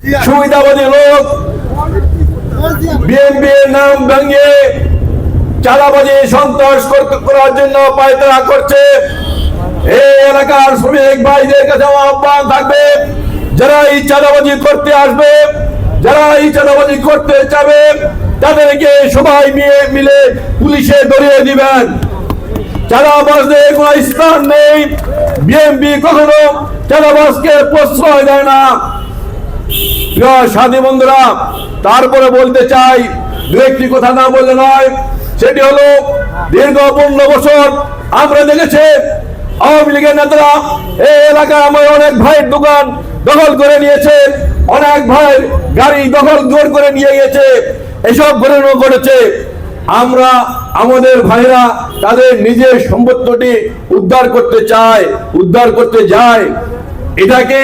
সুবিধাবাদী লোক নাম ভেঙে চাঁদাবাজি, সন্ত্রাস করার জন্য পায়তারা করছে। এই এলাকার শ্রমিক ভাইদের কাছে আহ্বান থাকবে, যারা এই চাঁদাবাজি করতে আসবে, যারা এই চাঁদাবাজি করতে চাবে তাদেরকে সবাই মিলে মিলে পুলিশে ধরিয়ে দিবেন। চাঁদাবাজদের কোনো স্থান নেই। বিএনপি কখনো চাঁদাবাজকে প্রশ্রয় দেয় না। প্রিয় সাথী বন্ধুরা, তারপরে বলতে চাই, দু একটি কথা না বললে নয়, সেটি হলো, দীর্ঘ পনেরো বছর আমরা দেখেছি, আওয়ামী লীগের নেতারা এই এলাকায় আমার অনেক ভাইয়ের দোকান দখল করে নিয়েছে, অনেক ভাই গাড়ি দখল জোর করে নিয়ে গেছে, এসব ঘটনা ঘটেছে। আমরা, আমাদের ভাইরা তাদের নিজের সম্পত্তিটি উদ্ধার করতে চায়, উদ্ধার করতে যায়। এটাকে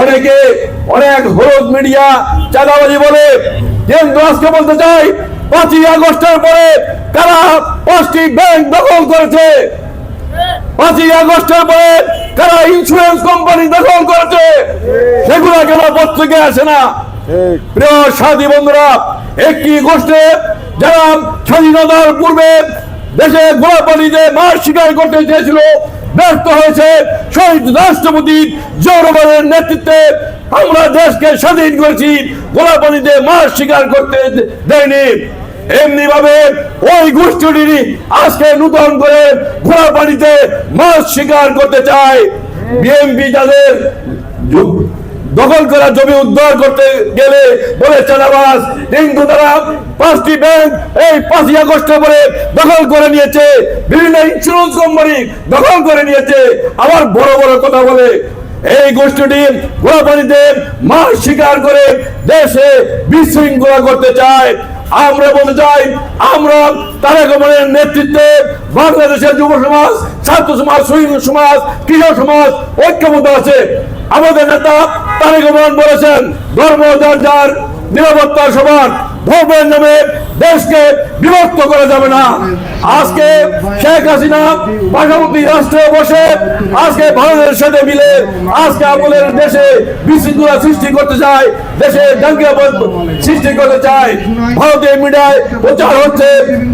অনেকে অনেক হলুদ মিডিয়া চাঁদাবাজি বলে। কিন্তু আজকে বলতে চাই, পাঁচই আগস্টের পরে কারা পাঁচটি ব্যাংক দখল করেছে। পাঁচই আগস্টের পরে কারা ইন্স্যুরেন্স কোম্পানি দখল করেছে। সেগুলো কেন পত্রিকে আসে না? প্রিয় সাথী বন্ধুরা, একটি গোষ্ঠে যারা স্বাধীনতার পূর্বে দেশে গোলাপানিতে মার শিকার করতে চেয়েছিল ব্যর্থ হয়েছে শহীদ রাষ্ট্রপতি জৌরবাদের নেতৃত্বে। আমরা দেশকে স্বাধীন করেছি, গোলাপানিতে মার স্বীকার করতে দেয়নি। এমনি ভাবে ওই গোষ্ঠীটি আজকে নূতন করে ঘোড়া পানিতে মাছ শিকার করতে চায়। বিএনপি যাদের দখল করা জমি উদ্ধার করতে গেলে বলে চাঁদাবাস কিন্তু তারা পাঁচটি ব্যাংক এই পাঁচই আগস্টে পরে দখল করে নিয়েছে। বিভিন্ন ইন্স্যুরেন্স কোম্পানি দখল করে নিয়েছে। আবার বড় বড় কথা বলে, এই গোষ্ঠীটি গোলাপানিতে মাছ শিকার করে দেশে বিশৃঙ্খলা করতে চায়। আমরা বলতে চাই, আমরা তারেক রহমানের নেতৃত্বে বাংলাদেশের যুব সমাজ, ছাত্র সমাজ শহীদ সমাজ, কৃষক সমাজ ঐক্যবদ্ধ আছে। আমাদের নেতা তারেক রহমান বলেছেন ধর্ম যার যার নিরাপত্তার সমান। ধর্মের নামে দেশকে বিভক্ত করা যাবে না। আজকে শেখ হাসিনা পার্শ্ববর্তী রাষ্ট্রে বসে আজকে ভারতের সাথে মিলে আজকে আমাদের দেশে বিশৃঙ্খলা সৃষ্টি করতে চায়, দেশে দাঙ্গা সৃষ্টি করতে চায়। ভারতীয় মিডিয়ায় প্রচার হচ্ছে,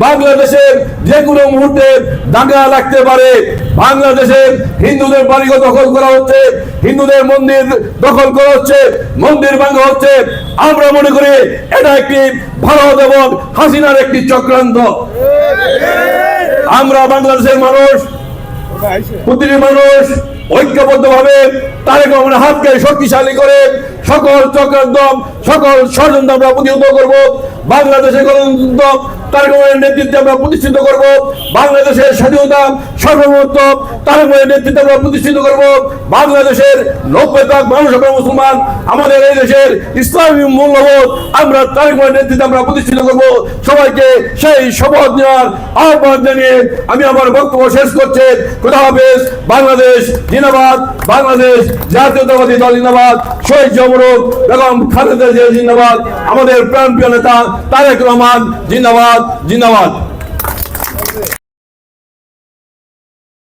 বাংলাদেশের যে কোনো মুহূর্তে দাঙ্গা লাগতে পারে। বাংলাদেশের হিন্দুদের বাড়িঘর দখল করা হচ্ছে, হিন্দুদের মন্দির দখল করা হচ্ছে, মন্দির ভাঙা হচ্ছে। আমরা মনে করি এটা একটি ভারত এবং হাসিনার একটি চক্রান্ত। আমরা বাংলাদেশের মানুষ প্রতিটি মানুষ ঐক্যবদ্ধ ভাবে তারেক রহমানের হাতকে শক্তিশালী করে সকল চক্রান্ত, সকল ষড়যন্ত্র আমরা প্রতিহত করব। বাংলাদেশের গণতন্ত্র নেতৃত্বে আমরা করব। বাংলাদেশের স্বাধীনতা নেতৃত্বে আমরা করব। বাংলাদেশের মুসলমান। আমাদের এই দেশের আমরা নেতৃত্বে আমরা সবাইকে সেই শপথ নেওয়ার আহ্বান জানিয়ে আমি আমার বক্তব্য শেষ করছি। খোদা হাফেজ, বাংলাদেশ জিন্দাবাদ, বাংলাদেশ জাতীয়তাবাদী দল জিন্দাবাদ, শহীদ জমরুক বেগম খালেদা জিয়া জিন্দাবাদ, আমাদের প্রাণপ্রিয় নেতা তারেক রহমান জিন্দাবাদ। জিন্দাবাদ